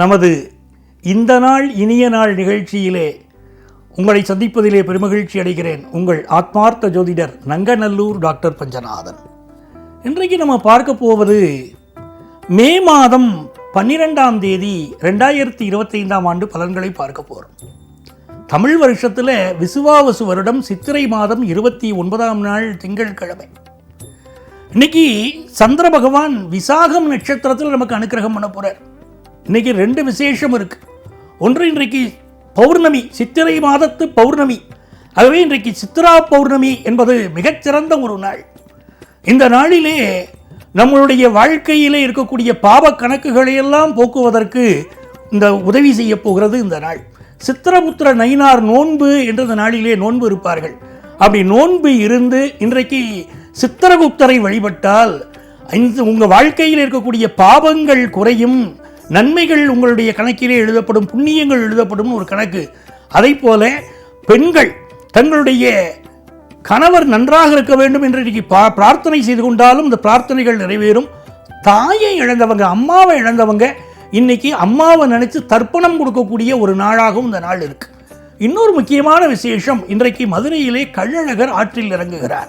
நமது இந்த நாள் இனிய நாள் நிகழ்ச்சியிலே உங்களை சந்திப்பதிலே பெருமகிழ்ச்சி அடைகிறேன். உங்கள் ஆத்மார்த்த ஜோதிடர் நங்கநல்லூர் டாக்டர் பஞ்சநாதன். இன்றைக்கு நம்ம பார்க்க போவது மே மாதம் பன்னிரெண்டாம் தேதி ரெண்டாயிரத்தி இருபத்தைந்தாம் ஆண்டு பலன்களை பார்க்க போகிறோம் தமிழ் வருஷத்தில் விசுவாவசு வருடம் சித்திரை மாதம் இருபத்தி ஒன்பதாம் நாள் திங்கட்கிழமை. இன்னைக்கு சந்திர பகவான் விசாகம் நட்சத்திரத்தில் நமக்கு அனுக்கிரகம் பண்ண போகிறார் இன்னைக்கு ரெண்டு விசேஷம் இருக்கு. ஒன்று இன்றைக்கு பௌர்ணமி சித்திரை மாதத்து பௌர்ணமி. ஆகவே இன்றைக்கு சித்ரா பௌர்ணமி என்பது மிகச்சிறந்த ஒரு நாள். இந்த நாளிலே நம்மளுடைய வாழ்க்கையிலே இருக்கக்கூடிய பாவ கணக்குகளை எல்லாம் போக்குவதற்கு இந்த உதவி செய்ய போகிறது இந்த நாள். சித்திரபுத்திர நயினார் நோன்பு என்ற இந்த நாளிலே நோன்பு இருப்பார்கள். அப்படி நோன்பு இருந்து இன்றைக்கு சித்திரகுப்தரை வழிபட்டால் இந்த உங்கள் வாழ்க்கையில் இருக்கக்கூடிய பாவங்கள் குறையும். நன்மைகள் உங்களுடைய கணக்கிலே எழுதப்படும் புண்ணியங்கள் எழுதப்படும் ஒரு கணக்கு. அதை போல பெண்கள் தங்களுடைய கணவர் நன்றாக இருக்க வேண்டும் என்று இன்னைக்கு பா- பிரார்த்தனை செய்து கொண்டாலும் இந்த பிரார்த்தனைகள் நிறைவேறும். தாயை இழந்தவங்க அம்மாவை இழந்தவங்க இன்னைக்கு அம்மாவை நினைச்சு தர்ப்பணம் கொடுக்கக்கூடிய ஒரு நாளாகவும் இந்த நாள் இருக்கு. இன்னொரு முக்கியமான விசேஷம் இன்றைக்கு மதுரையிலே கள்ளழகர் ஆற்றில் இறங்குகிறார்.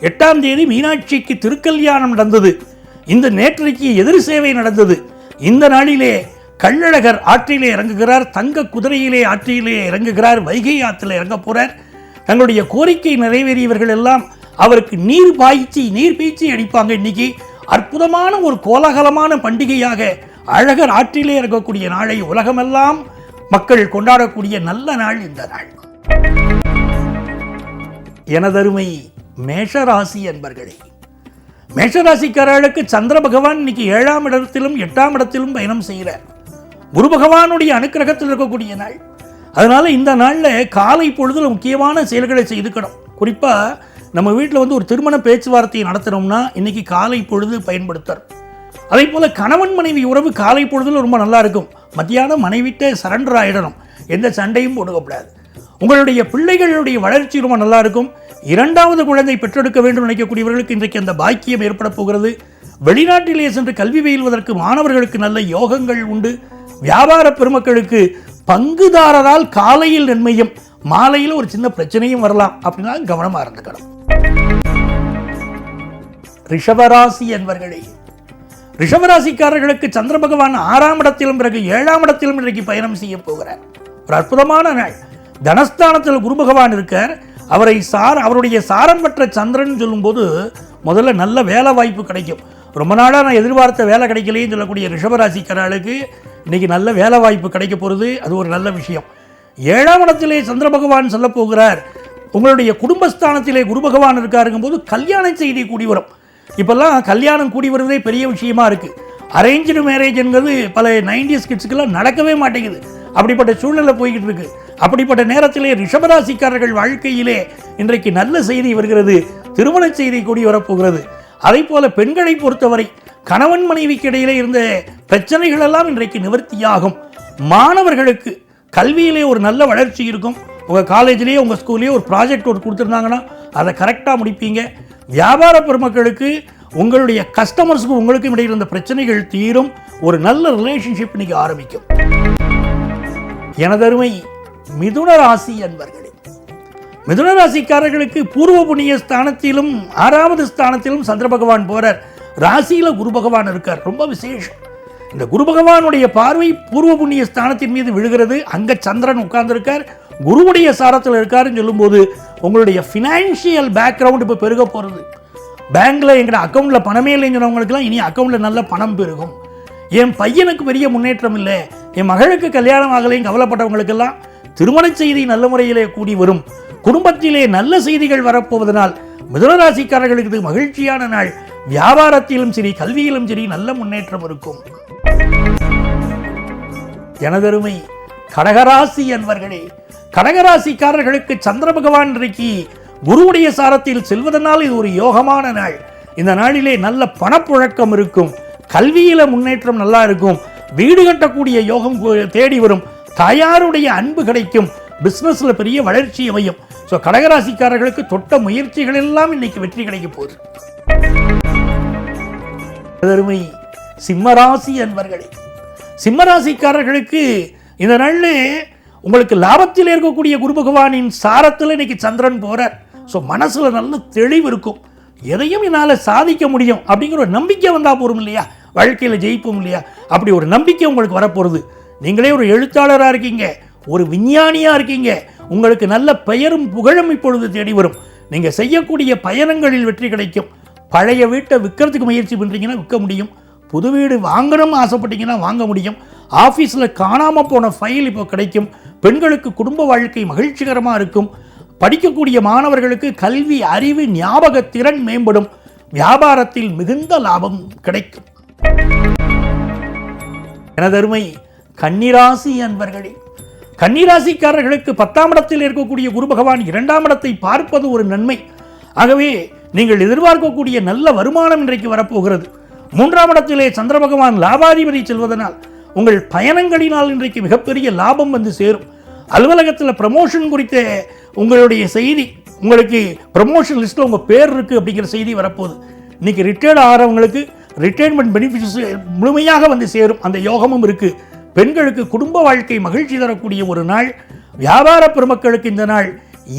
எட்டாம் தேதி மீனாட்சிக்கு திருக்கல்யாணம் நடந்தது. இந்த நேற்றைக்கு எதிர் சேவை நடந்தது. இந்த நாளிலே கள்ளழகர் ஆற்றிலே இறங்குகிறார் தங்க குதிரையிலே ஆற்றிலே இறங்குகிறார் வைகை ஆற்றில் இறங்க போகிறார் தங்களுடைய கோரிக்கை நிறைவேறியவர்கள் எல்லாம் அவருக்கு நீர் பாய்ச்சி நீர் பீச்சி அடிப்பாங்க. இன்னைக்கு அற்புதமான ஒரு கோலாகலமான பண்டிகையாக அழகர் ஆற்றிலே இருக்கக்கூடிய நாளை உலகமெல்லாம் மக்கள் கொண்டாடக்கூடிய நல்ல நாள் இந்த நாள். எனதருமை மேஷராசி என்பர்களே மேஷராசிக்காரர்களுக்கு சந்திர பகவான் இன்னைக்கு ஏழாம் இடத்திலும் எட்டாம் இடத்திலும் பயணம் செய்கிறார் குரு பகவானுடைய அனுக்கிரகத்தில் இருக்கக்கூடிய நாள். அதனால் இந்த நாளில் காலை பொழுதில் முக்கியமான செயல்களை செய்துக்கணும். குறிப்பாக நம்ம வீட்டில் வந்து ஒரு திருமண பேச்சுவார்த்தையை நடத்தினோம்னா இன்னைக்கு காலை பொழுது பயன்படுத்தணும். அதே போல் கணவன் மனைவி உறவு காலை பொழுதில் ரொம்ப நல்லா இருக்கும். மத்தியானம் மனைவிட்ட சரண்டர் ஆகிடணும் எந்த சண்டையும் போடுக்கப்படாது உங்களுடைய பிள்ளைகளுடைய வளர்ச்சி ரொம்ப நல்லா இருக்கும் இரண்டாவது குழந்தை பெற்றெடுக்க வேண்டும் நினைக்கக்கூடியவர்களுக்கு இன்றைக்கு அந்த பாக்கியம் ஏற்பட போகிறது. வெளிநாட்டிலே சென்று கல்வி பயில்வதற்கு மாணவர்களுக்கு நல்ல யோகங்கள் உண்டு. வியாபார பெருமக்களுக்கு பங்குதாரரால் காலையில் நன்மையும் மாலையில் ஒரு சின்ன பிரச்சனையும் வரலாம். அப்படின்னா கவனமாக இருந்துக்கணும். ரிஷபராசி என்பர்களே ரிஷபராசிக்காரர்களுக்கு சந்திர பகவான் ஆறாம் இடத்திலும் பிறகு ஏழாம் இடத்திலும் இன்றைக்கு பயணம் செய்ய போகிறார். ஒரு அற்புதமான நாள். தனஸ்தானத்தில் குரு பகவான் இருக்கார். அவரை சார் அவருடைய சாரம் பெற்ற சந்திரன் சொல்லும்போது முதல்ல நல்ல வேலை வாய்ப்பு கிடைக்கும். ரொம்ப நாளாக நான் எதிர்பார்த்த வேலை கிடைக்கலையேன்னு சொல்லக்கூடிய ரிஷபராசிக்காரர்களுக்கு இன்றைக்கி நல்ல வேலை வாய்ப்பு கிடைக்க போகிறது அது ஒரு நல்ல விஷயம். ஏழாம் இடத்திலே சந்திர பகவான் சொல்ல போகிறார். உங்களுடைய குடும்பஸ்தானத்திலே குரு பகவான் இருக்காருங்கும் போது கல்யாண செய்தி கூடி வரும். இப்போல்லாம் கல்யாணம் கூடி வருவதே பெரிய விஷயமா இருக்குது அரேஞ்சு மேரேஜ்ங்கிறது பல நைன்டிஸ் கிட்ஸுக்கெல்லாம் நடக்கவே மாட்டேங்குது. அப்படிப்பட்ட சூழ்நிலை போய்கிட்டு இருக்குது அப்படிப்பட்ட நேரத்திலே ரிஷபராசிக்காரர்கள் வாழ்க்கையிலே இன்றைக்கு நல்ல செய்தி வருகிறது திருமண செய்தி கூடி வரப்போகிறது. அதே போல பெண்களை பொறுத்தவரை கணவன் மனைவிக்கு இடையிலே இருந்த பிரச்சனைகள் எல்லாம் இன்றைக்கு நிவர்த்தியாகும். மாணவர்களுக்கு கல்வியிலே ஒரு நல்ல வளர்ச்சி இருக்கும். உங்கள் காலேஜ்லேயே உங்கள் ஸ்கூல்லேயே ஒரு ப்ராஜெக்ட் ஒரு கொடுத்துருந்தாங்கன்னா அதை கரெக்டாக முடிப்பீங்க. வியாபார பெருமக்களுக்கு உங்களுடைய கஸ்டமர்ஸுக்கும் உங்களுக்கும் இடையில் இருந்த பிரச்சனைகள் தீரும். ஒரு நல்ல ரிலேஷன்ஷிப் இன்னைக்கு ஆரம்பிக்கும். எனதருமை மிதுன ராசி என்பர்களே மிதுன ராசிக்காரர்களுக்கு பூர்வ புண்ணிய ஸ்தானத்திலும் ஆறாவது ஸ்தானத்திலும் சந்திர பகவான் போறார். ராசியில குரு பகவான் இருக்கார். ரொம்ப விசேஷம். இந்த குரு பகவானுடைய பார்வை பூர்வ புண்ணிய ஸ்தானத்தின் மீது விழுகிறது. அங்க சந்திரன் உட்கார்ந்திருக்கார். குருவுடைய சாரத்தில் இருக்காருன்னு சொல்லும்போது உங்களுடைய ஃபினான்ஷியல் பேக்ரவுண்ட் இப்போ பெருக போகிறது பேங்க்ல எங்களோட அக்கௌண்ட்ல பணமே இல்லைன்னு சொன்னவங்களுக்குலாம் இனி அக்கௌண்ட்டில் நல்ல பணம் பெருகும். என் பையனுக்கு பெரிய முன்னேற்றம் இல்லை. என் மகளுக்கு கல்யாணம் ஆகலையும் கவலைப்பட்டவங்களுக்கெல்லாம் திருமண செய்தி நல்ல முறையிலே கூடி வரும். குடும்பத்திலே நல்ல செய்திகள் வரப்போவதனால் மிதுனராசிக்காரர்களுக்கு இது மகிழ்ச்சியான நாள். வியாபாரத்திலும் சரி கல்வியிலும் சரி நல்ல முன்னேற்றம் இருக்கும். எனதருமை கடகராசி என்பர்களே கடகராசிக்காரர்களுக்கு சந்திர பகவான் இன்றைக்கு குருவுடைய சாரத்தில் செல்வதனால் இது ஒரு யோகமான நாள். இந்த நாளிலே நல்ல பணப்புழக்கம் இருக்கும். கல்வியில முன்னேற்றம் நல்லா இருக்கும். வீடு கட்டக்கூடிய யோகம் தேடி வரும். தாயாருடைய அன்பு கிடைக்கும். பிசினஸ்ல பெரிய வளர்ச்சி அமையும். ஸோ கடகராசிக்காரர்களுக்கு தொட்ட முயற்சிகள் எல்லாம் இன்னைக்கு வெற்றி கிடைக்க போகுது. அருமை சிம்மராசி அன்பர்களே. சிம்மராசிக்காரர்களுக்கு இந்த நாளில் உங்களுக்கு லாபத்தில் இருக்கக்கூடிய குரு பகவானின் சாரத்தில் இன்னைக்கு சந்திரன் போகிறார் ஸோ மனசில் நல்ல தெளிவு இருக்கும். எதையும் என்னால் சாதிக்க முடியும் அப்படிங்கிற ஒரு நம்பிக்கை வந்தால் போகும் இல்லையா? வாழ்க்கையில் ஜெயிப்போம் இல்லையா? அப்படி ஒரு நம்பிக்கை உங்களுக்கு வரப்போகிறது நீங்களே ஒரு எழுத்தாளராக இருக்கீங்க ஒரு விஞ்ஞானியாக இருக்கீங்க. உங்களுக்கு நல்ல பெயரும் புகழும் இப்பொழுது தேடி வரும். நீங்கள் செய்யக்கூடிய பயணங்களில் வெற்றி கிடைக்கும். பழைய வீட்டை விற்கிறதுக்கு முயற்சி பண்ணுறீங்கன்னா விற்க முடியும். புது வீடு வாங்கணும்னு ஆசைப்பட்டீங்கன்னா வாங்க முடியும். ஆஃபீஸில் காணாமல் போன ஃபைல் இப்போ கிடைக்கும். பெண்களுக்கு குடும்ப வாழ்க்கை மகிழ்ச்சிகரமாக இருக்கும். படிக்கக்கூடிய மாணவர்களுக்கு கல்வி அறிவு ஞாபக திறன் மேம்படும். வியாபாரத்தில் மிகுந்த லாபம் கிடைக்கும். எனதருமை கன்னிராசி அன்பர்களே கன்னிராசிக்காரர்களுக்கு பத்தாம் இடத்தில் இருக்கக்கூடிய குரு பகவான் இரண்டாம் இடத்தை பார்ப்பது ஒரு நன்மை. ஆகவே நீங்கள் எதிர்பார்க்கக்கூடிய நல்ல வருமானம் இன்றைக்கு வரப்போகிறது. மூன்றாம் இடத்திலே சந்திர பகவான் லாபாதிபதி செல்வதனால் உங்கள் பயணங்களினால் இன்றைக்கு மிகப்பெரிய லாபம் வந்து சேரும். அலுவலகத்தில் ப்ரமோஷன் குறித்த உங்களுடைய செய்தி உங்களுக்கு ப்ரமோஷன் லிஸ்ட்டில் உங்கள் பேர் இருக்குது அப்படிங்கிற செய்தி வரப்போகுது. இன்னைக்கு ரிட்டையர்ட் ஆகிறவங்களுக்கு ரிட்டையர்மெண்ட் பெனிஃபிட்ஸ் முழுமையாக வந்து சேரும். அந்த யோகமும் இருக்குது பெண்களுக்கு குடும்ப வாழ்க்கை மகிழ்ச்சி தரக்கூடிய ஒரு நாள் வியாபார பெருமக்களுக்கு இந்த நாள்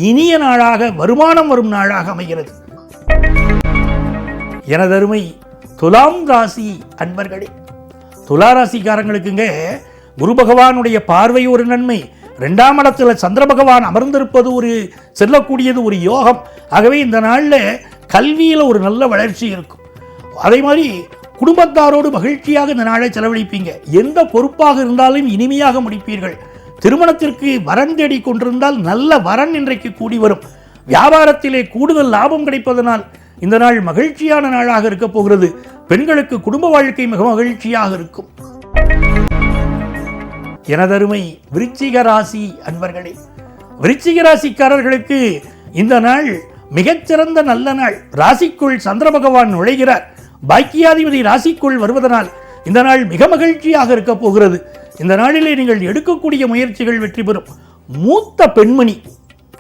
இனிய நாளாக வருமானம் வரும் நாளாக அமைகிறது. எனதருமை துலாம் ராசி அன்பர்களே துலா ராசிக்காரங்களுக்குங்க குரு பகவானுடைய பார்வை ஒரு நன்மை. ரெண்டாம் இடத்துல சந்திர பகவான் அமர்ந்திருப்பது ஒரு செல்லக்கூடியது ஒரு யோகம். ஆகவே இந்த நாளில் கல்வியில் ஒரு நல்ல வளர்ச்சி இருக்கும். அதே மாதிரி குடும்பத்தாரோடு மகிழ்ச்சியாக இந்த நாளை செலவழிப்பீங்க. எந்த பொறுப்பாக இருந்தாலும் இனிமையாக முடிப்பீர்கள். திருமணத்திற்கு வரன் தேடி கொண்டிருந்தால் நல்ல வரன் இன்றைக்கு கூடி வரும். வியாபாரத்திலே கூடுதல் லாபம் கிடைப்பதனால் இந்த நாள் மகிழ்ச்சியான நாளாக இருக்க போகிறது. பெண்களுக்கு குடும்ப வாழ்க்கை மிக மகிழ்ச்சியாக இருக்கும். எனதருமை விருச்சிக ராசி அன்பர்களே விருச்சிக ராசிக்காரர்களுக்கு இந்த நாள் மிகச்சிறந்த நல்ல நாள். ராசிக்குள் சந்திர பகவான் நுழைகிறார். பாக்கியாதிபதி ராசிக்குள் வருவதனால் இந்த நாள் மிக மகிழ்ச்சியாக இருக்க போகிறது. இந்த நாளிலே நீங்கள் எடுக்கக்கூடிய முயற்சிகள் வெற்றி பெறும். மூத்த பெண்மணி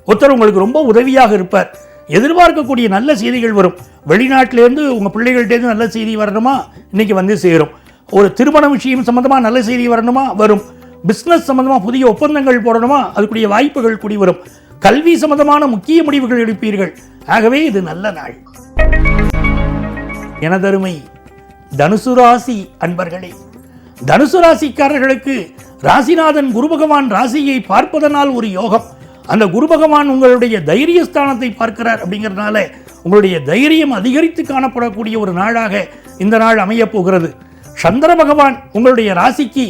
ஒருத்தர் உங்களுக்கு ரொம்ப உதவியாக இருப்பார். எதிர்பார்க்கக்கூடிய நல்ல செய்திகள் வரும். வெளிநாட்டிலேருந்து உங்கள் பிள்ளைகள்டேருந்து நல்ல செய்தி வரணுமா? இன்னைக்கு வந்து சேரும். ஒரு திருமண விஷயம் சம்மந்தமாக நல்ல செய்தி வரணுமா? வரும். பிஸ்னஸ் சம்மந்தமாக புதிய ஒப்பந்தங்கள் போடணுமா? அதுக்குரிய வாய்ப்புகள் கூடி வரும். கல்வி சம்பந்தமான முக்கிய முடிவுகள் எடுப்பீர்கள். ஆகவே இது நல்ல நாள். எனதருமை தனுசு ராசி அன்பர்களே தனுசு ராசிக்காரர்களுக்கு ராசிநாதன் குரு பகவான் ராசியை பார்ப்பதனால் ஒரு யோகம். அந்த குரு பகவான் உங்களுடைய தைரிய ஸ்தானத்தை பார்க்கிறார் அப்படிங்கிறதுனால உங்களுடைய தைரியம் அதிகரித்து காணப்படக்கூடிய ஒரு நாளாக இந்த நாள் அமையப் போகிறது. சந்திர பகவான் உங்களுடைய ராசிக்கு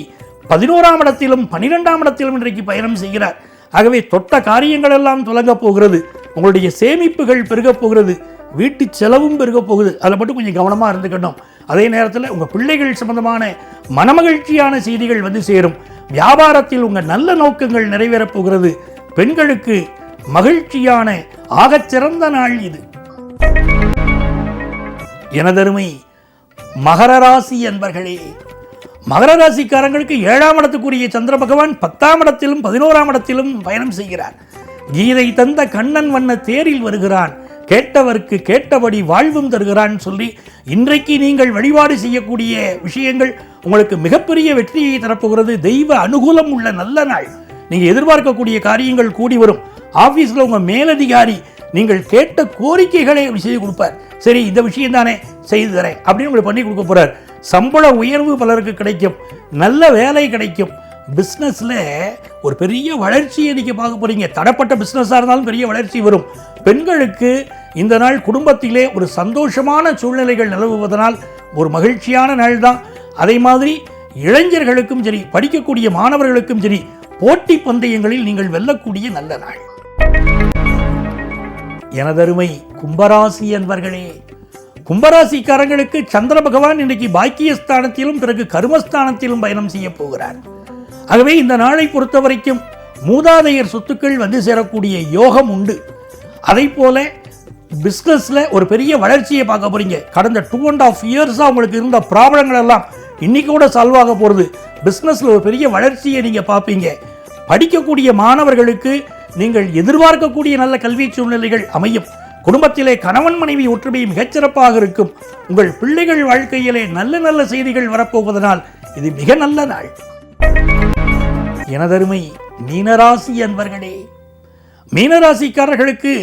பதினோராம் இடத்திலும் பனிரெண்டாம் இடத்திலும் இன்றைக்கு பயணம் செய்கிறார். ஆகவே தொட்ட காரியங்கள் எல்லாம் துலங்கப் போகிறது. உங்களுடைய சேமிப்புகள் பெருகப் போகிறது. வீட்டு செலவும் பெருகப் போகுது. அதில் மட்டும் கொஞ்சம் கவனமாக இருந்துக்கணும். அதே நேரத்தில் உங்கள் பிள்ளைகள் சம்பந்தமான மனமகிழ்ச்சியான செய்திகள் வந்து சேரும். வியாபாரத்தில் உங்கள் நல்ல நோக்கங்கள் நிறைவேறப் போகிறது. பெண்களுக்கு மகிழ்ச்சியான ஆகச்சிறந்த நாள் இது. எனதருமை மகர ராசி என்பர்களே மகர ராசிக்காரங்களுக்கு ஏழாம் இடத்துக்குரிய சந்திர பகவான் பத்தாம் இடத்திலும் பதினோராம் இடத்திலும் பயணம் செய்கிறார். கீதை தந்த கண்ணன் வண்ண தேரில் வருகிறான். கேட்டவர்க்கு கேட்டபடி வாழ்வும் தருகிறான் சொல்லி இன்றைக்கு நீங்கள் வழிபாடு செய்யக்கூடிய விஷயங்கள் உங்களுக்கு மிகப்பெரிய வெற்றியை தரப்போகிறது. தெய்வ அனுகூலம் உள்ள நல்ல நாள். நீங்கள் எதிர்பார்க்கக்கூடிய காரியங்கள் கூடி வரும். ஆஃபீஸில் உங்கள் மேலதிகாரி நீங்கள் கேட்ட கோரிக்கைகளை செய்து கொடுப்பார். சரி இந்த விஷயம் தானே செய்து தரேன் அப்படின்னு உங்களுக்கு பண்ணி கொடுக்க போகிறார் சம்பள உயர்வு பலருக்கு கிடைக்கும். நல்ல வேலை கிடைக்கும். பிஸ்னஸில் ஒரு பெரிய வளர்ச்சியை நீங்கள் பார்க்க போறீங்க. தடப்பட்ட பிஸ்னஸாக இருந்தாலும் பெரிய வளர்ச்சி வரும். பெண்களுக்கு இந்த நாள் குடும்பத்திலே ஒரு சந்தோஷமான சூழ்நிலைகள் நிலவுவதனால் ஒரு மகிழ்ச்சியான நாள் தான் அதே மாதிரி இளைஞர்களுக்கும் சரி படிக்கக்கூடிய மாணவர்களுக்கும் சரி போட்டி பந்தயங்களில் நீங்கள் வெல்லக்கூடிய நல்ல நாள். எனதருமை கும்பராசி என்பர்களே கும்பராசிக்காரங்களுக்கு சந்திர பகவான் இன்றைக்கு பாக்கியஸ்தானத்திலும் பிறகு கருமஸ்தானத்திலும் பயணம் செய்ய போகிறார். ஆகவே இந்த நாளை பொறுத்த வரைக்கும் மூதாதையர் சொத்துக்கள் வந்து சேரக்கூடிய யோகம் உண்டு. அதை போல பிஸ்னஸில் ஒரு பெரிய வளர்ச்சியை பார்க்க போறீங்க. கடந்த டூ அண்ட் ஆஃப் இயர்ஸாக உங்களுக்கு இருந்த ப்ராப்ளங்கள் எல்லாம் இன்னைக்கு கூட சால்வ் ஆக போகிறது பிஸ்னஸில் ஒரு பெரிய வளர்ச்சியை நீங்கள் பார்ப்பீங்க. படிக்கக்கூடிய மாணவர்களுக்கு நீங்கள் எதிர்பார்க்கக்கூடிய நல்ல கல்வி சூழ்நிலைகள் அமையும். குடும்பத்திலே கணவன் மனைவி ஒற்றுமை மிகச்சிறப்பாக இருக்கும். உங்கள் பிள்ளைகள் வாழ்க்கையிலே நல்ல நல்ல செய்திகள் வரப்போவதனால் இது மிக நல்ல நாள். எனதருமை மீனராசி அன்பர்களே மீனராசிக்காரர்களுக்கு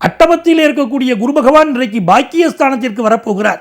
அட்டமத்தில் இருக்கக்கூடிய குரு பகவான் இன்றைக்கு பாக்கியஸ்தானத்திற்கு வரப்போகிறார்.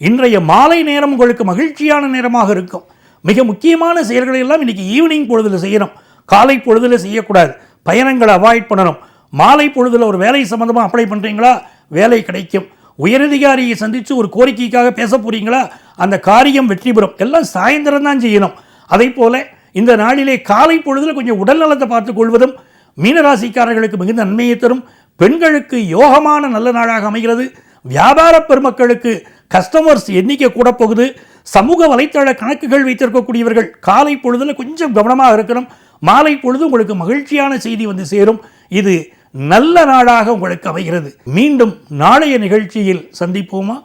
இன்றைய மாலை நேரம் உங்களுக்கு மகிழ்ச்சியான நேரமாக இருக்கும். மிக முக்கியமான செயல்களை எல்லாம் இன்னைக்கு ஈவினிங் பொழுதில் செய்யணும். காலை பொழுதில் செய்யக்கூடாது. பயணங்களை அவாய்ட் பண்ணணும். மாலை பொழுதில் ஒரு வேலை சம்மந்தமாக அப்ளை பண்ணுறீங்களா வேலை கிடைக்கும். உயரதிகாரியை சந்தித்து ஒரு கோரிக்கைக்காக பேச போகிறீங்களா அந்த காரியம் வெற்றி பெறும். எல்லாம் சாயந்தரம் தான் செய்யணும். அதே போல இந்த நாளிலே காலை பொழுதில் கொஞ்சம் உடல் நலத்தை பார்த்துக் கொள்வதும் மீனராசிக்காரர்களுக்கு மிகுந்த நன்மையை தரும் பெண்களுக்கு யோகமான நல்ல நாளாக அமைகிறது வியாபார பெருமக்களுக்கு கஸ்டமர்ஸ் எண்ணிக்கை கூட போகுது சமூக வலைத்தள கணக்குகள் வைத்திருக்கக்கூடியவர்கள் காலை பொழுதுல கொஞ்சம் கவனமாக இருக்கணும் மாலை பொழுது உங்களுக்கு மகிழ்ச்சியான செய்தி வந்து சேரும் இது நல்ல நாளாக உங்களுக்கு அமைகிறது. மீண்டும் நாளைய நிகழ்ச்சியில் சந்திப்போமா?